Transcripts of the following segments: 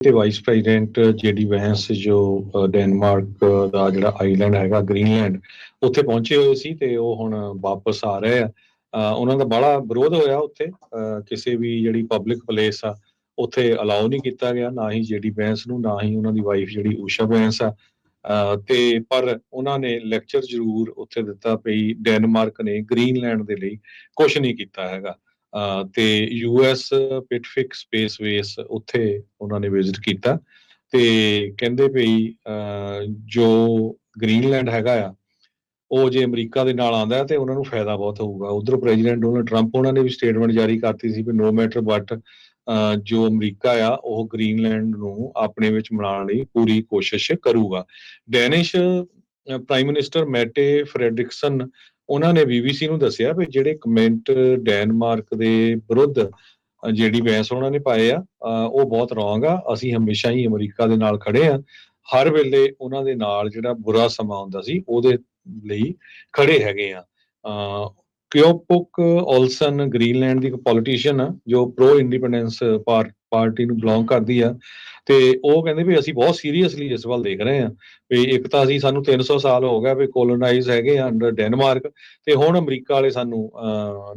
ਤੇ vice president ਜੇਡੀ ਵੈਂਸ ਜੋ Denmark ਦਾ ਜਿਹੜਾ ਆਈਲੈਂਡ ਹੈਗਾ ਗ੍ਰੀਨਲੈਂਡ ਉੱਥੇ ਪਹੁੰਚੇ ਹੋਏ ਸੀ ਤੇ ਉਹ ਹੁਣ ਵਾਪਸ ਆ ਰਹੇ ਆ। ਉਹਨਾਂ ਦਾ ਬੜਾ ਵਿਰੋਧ ਹੋਇਆ ਉੱਥੇ। ਕਿਸੇ ਵੀ ਜਿਹੜੀ ਪਬਲਿਕ ਪਲੇਸ ਆ, ਉੱਥੇ ਅਲਾਉ ਨਹੀਂ ਕੀਤਾ ਗਿਆ, ਨਾ ਹੀ ਜੇਡੀ ਵੈਂਸ ਨੂੰ, ਨਾ ਹੀ ਉਹਨਾਂ ਦੀ ਵਾਈਫ ਜਿਹੜੀ ਊਸ਼ਾ ਵੈਂਸ ਆ। ਤੇ ਪਰ ਉਹਨਾਂ ਨੇ ਲੈਕਚਰ ਜ਼ਰੂਰ ਉੱਥੇ ਦਿੱਤਾ ਪਈ ਡੈਨਮਾਰਕ ਨੇ ਗ੍ਰੀਨਲੈਂਡ ਦੇ ਲਈ ਕੁਝ ਨਹੀਂ ਕੀਤਾ ਹੈਗਾ। ਤੇ ਯੂਐਸ ਪਿਟਫਿਕ ਸਪੇਸ ਉੱਥੇ ਉਹਨਾਂ ਨੇ ਵਿਜ਼ਿਟ ਕੀਤਾ ਤੇ ਕਹਿੰਦੇ ਪਈ ਜੋ ਗ੍ਰੀਨਲੈਂਡ ਹੈਗਾ ਆ, ਉਹ ਜੇ ਅਮਰੀਕਾ ਦੇ ਨਾਲ ਆਂਦਾ ਤੇ ਉਹਨਾਂ ਨੂੰ ਫਾਇਦਾ ਬਹੁਤ ਹੋਊਗਾ। ਉਧਰ ਪ੍ਰੈਜ਼ੀਡੈਂਟ ਡੋਨਲਡ ਟਰੰਪ ਉਹਨਾਂ ਨੇ ਵੀ ਸਟੇਟਮੈਂਟ ਜਾਰੀ ਕਰਤੀ ਸੀ ਵੀ ਨੋ ਮੈਟਰ ਬਟ ਜੋ ਅਮਰੀਕਾ ਆ, ਉਹ ਗ੍ਰੀਨਲੈਂਡ ਨੂੰ ਆਪਣੇ ਵਿੱਚ ਮਿਲਾਉਣ ਲਈ ਪੂਰੀ ਕੋਸ਼ਿਸ਼ ਕਰੂਗਾ। Danish prime minister Mette Frederiksen ਉਹਨਾਂ ਨੇ ਬੀਬੀਸੀ ਨੂੰ ਦੱਸਿਆ ਵੀ ਜਿਹੜੇ ਕਮੈਂਟ ਡੈਨਮਾਰਕ ਦੇ ਵਿਰੁੱਧ ਜਿਹੜੀ ਬਹਿਸ ਉਹਨਾਂ ਨੇ ਪਾਏ ਆ ਉਹ ਬਹੁਤ ਰੋਂਗ ਆ ਅਸੀਂ ਹਮੇਸ਼ਾ ਹੀ ਅਮਰੀਕਾ ਦੇ ਨਾਲ ਖੜੇ ਆ। ਹਰ ਵੇਲੇ ਉਹਨਾਂ ਦੇ ਨਾਲ ਜਿਹੜਾ ਬੁਰਾ ਸਮਾਂ ਹੁੰਦਾ ਸੀ ਉਹਦੇ ਲਈ ਖੜੇ ਹੈਗੇ ਆ। ਅ, ਕਿਓਪੁਕ ਔਲਸਨ ਗ੍ਰੀਨਲੈਂਡ ਦੀ ਇੱਕ ਪੋਲੀਟੀਸ਼ੀਅਨ ਆ ਜੋ ਪ੍ਰੋ ਇੰਡੀਪੈਂਡੈਂਸ ਪਾਰਟੀ ਪਾਰਟੀ ਨੂੰ ਬਿਲੋਂਗ ਕਰਦੀ ਆ। ਤੇ ਉਹ ਕਹਿੰਦੇ ਵੀ ਅਸੀਂ ਬਹੁਤ ਸੀਰੀਅਸਲੀ ਇਸ ਵੱਲ ਦੇਖ ਰਹੇ ਆ ਵੀ ਇੱਕ ਤਾਂ ਅਸੀਂ ਸਾਨੂੰ 300 ਸਾਲ ਹੋ ਗਿਆ ਵੀ ਕੋਲੋਨਾਈਜ਼ ਹੈਗੇ ਆ ਅੰਡਰ ਡੈਨਮਾਰਕ ਤੇ ਹੁਣ ਅਮਰੀਕਾ ਵਾਲੇ ਸਾਨੂੰ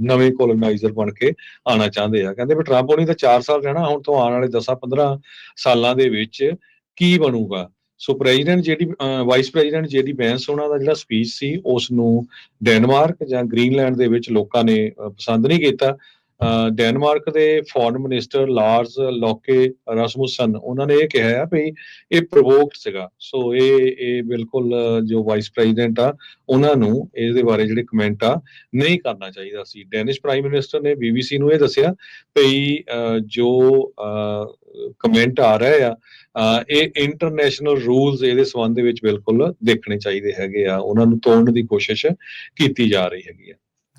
ਨਵੇਂ ਕੋਲੋਨਾਈਜ਼ਰ ਬਣ ਕੇ ਆਣਾ ਚਾਹੁੰਦੇ ਆ। ਕਹਿੰਦੇ ਵੀ ਟਰੰਪ ਹੋਣੀ ਤਾਂ 4 ਸਾਲ ਰਹਿਣਾ, ਹੁਣ ਤੋਂ ਆਉਣ ਵਾਲੇ 10-15 ਸਾਲਾਂ ਦੇ ਵਿੱਚ ਕੀ ਬਣੂਗਾ? ਸੋ ਪ੍ਰੈਜ਼ੀਡੈਂਟ ਜਿਹੜੀ ਵਾਈਸ ਪ੍ਰੈਜ਼ੀਡੈਂਟ ਜਿਹੜੀ ਬੈਂਸ ਉਹਨਾਂ ਦਾ ਜਿਹੜਾ ਸਪੀਚ ਸੀ ਉਸ ਨੂੰ ਡੈਨਮਾਰਕ ਜਾਂ ਗ੍ਰੀਨਲੈਂਡ ਦੇ ਵਿੱਚ ਲੋਕਾਂ ਨੇ ਪਸੰਦ ਨਹੀਂ ਕੀਤਾ। ਡੈਨਮਾਰਕ ਦੇ foreign minister Lars Lokke Rasmussen ਉਹਨਾਂ ਨੇ ਇਹ ਕਿਹਾ ਆ ਵੀ ਇਹ ਪ੍ਰੋਵੋਕਡ ਸੀਗਾ। ਸੋ ਇਹ ਇਹ ਬਿਲਕੁਲ ਜੋ ਵਾਈਸ ਪ੍ਰੈਜ਼ੀਡੈਂਟ ਆ ਉਹਨਾਂ ਨੂੰ ਇਹਦੇ ਬਾਰੇ ਜਿਹੜੇ ਕਮੈਂਟ ਆ ਨਹੀਂ ਕਰਨਾ ਚਾਹੀਦਾ ਸੀ। ਡੈਨਿਸ਼ ਪ੍ਰਾਈਮ ਮਿਨਿਸਟਰ ਨੇ ਬੀਬੀਸੀ ਨੂੰ ਇਹ ਦੱਸਿਆ ਵੀ ਅਹ, ਜੋ ਕਮੈਂਟ ਆ ਰਹੇ ਆ ਇਹ ਇੰਟਰਨੈਸ਼ਨਲ ਰੂਲਸ ਇਹਦੇ ਸੰਬੰਧ ਦੇ ਵਿੱਚ ਬਿਲਕੁਲ ਦੇਖਣੇ ਚਾਹੀਦੇ ਹੈਗੇ ਆ। ਉਹਨਾਂ ਨੂੰ ਤੋੜਨ ਦੀ ਕੋਸ਼ਿਸ਼ ਕੀਤੀ ਜਾ ਰਹੀ ਹੈਗੀ ਆ।